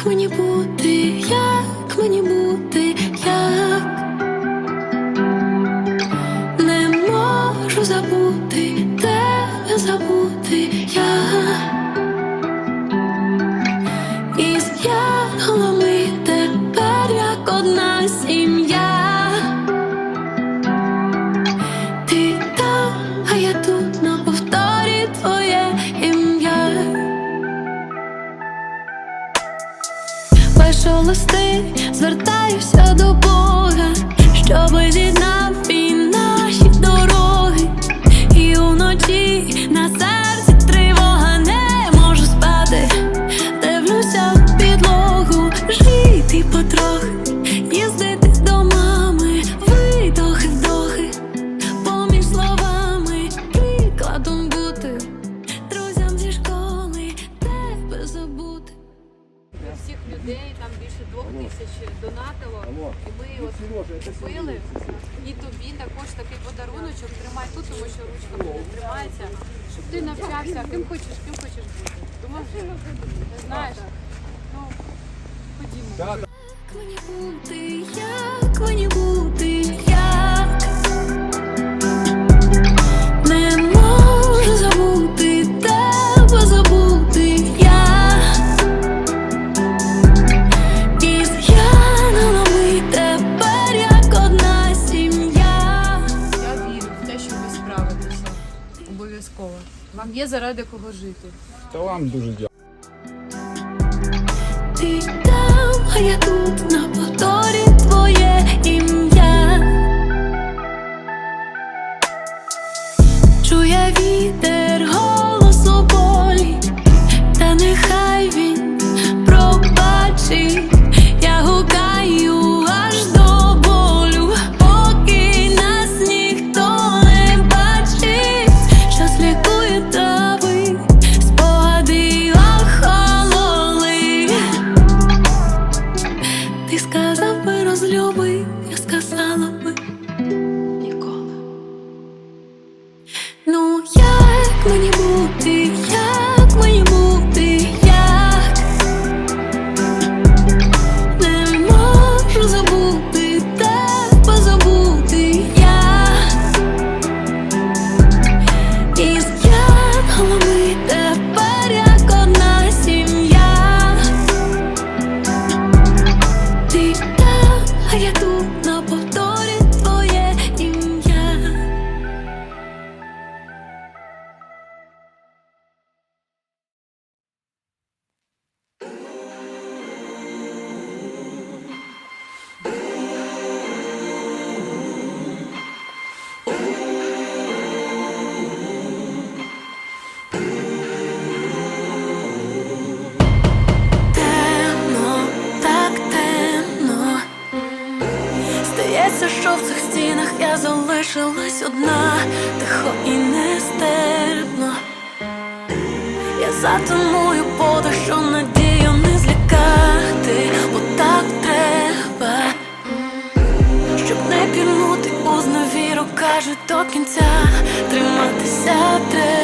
як мені бути, як мені бути. людей, там більше двох тисяч донатило. І ми от купили. І тобі також такий подаруночок тримай тут, тому що ручка буде тримається, щоб ти навчався, ким хочеш, ким хочеш бути. Думав, що не знаєш. Ну, ходімо. обов'язково. Вам є заради кого жити. Та вам дуже дякую. здається, що в цих стінах я залишилась одна, тихо і нестерпно. Я затимую подих, що надію не злякати, бо так треба, щоб не пірнути у зневіру, кажуть до кінця, триматися треба.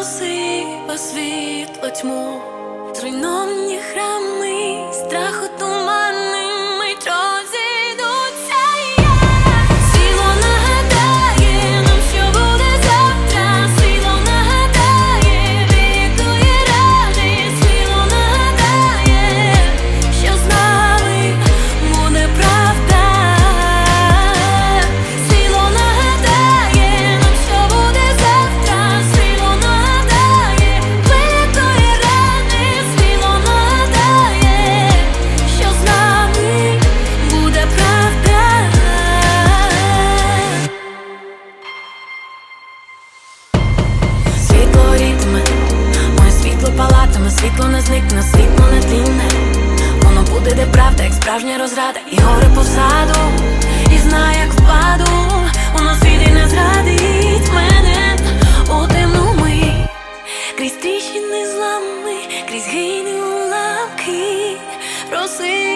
роси освітло тьму. справжня розрада, і гори позаду, і знає, як впаду, у нас світі не зрадить мене у темну ми крізь тріщини злами, крізь гини лавки, проси.